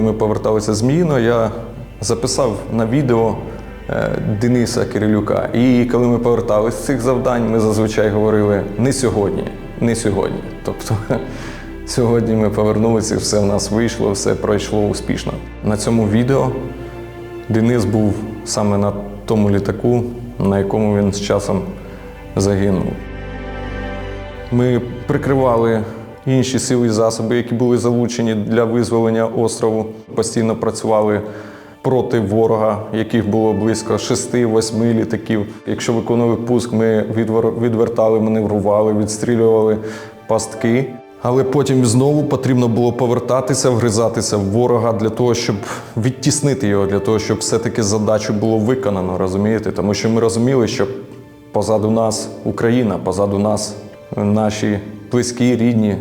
коли ми поверталися з Міїно, я записав на відео е, Дениса Кирилюка. І коли ми поверталися з цих завдань, ми зазвичай говорили не сьогодні, не сьогодні. Тобто сьогодні ми повернулися, все в нас вийшло, все пройшло успішно. На цьому відео Денис був саме на тому літаку, на якому він з часом загинув. Ми прикривали інші сили і засоби, які були залучені для визволення острову. Постійно працювали проти ворога, яких було близько 6-8 літаків. Якщо виконували пуск, ми відвертали, маневрували, відстрілювали пастки. Але потім знову потрібно було повертатися, вгризатися в ворога для того, щоб відтіснити його, для того, щоб все-таки задачу було виконано, розумієте? Тому що ми розуміли, що позаду нас Україна, позаду нас наші близькі, рідні,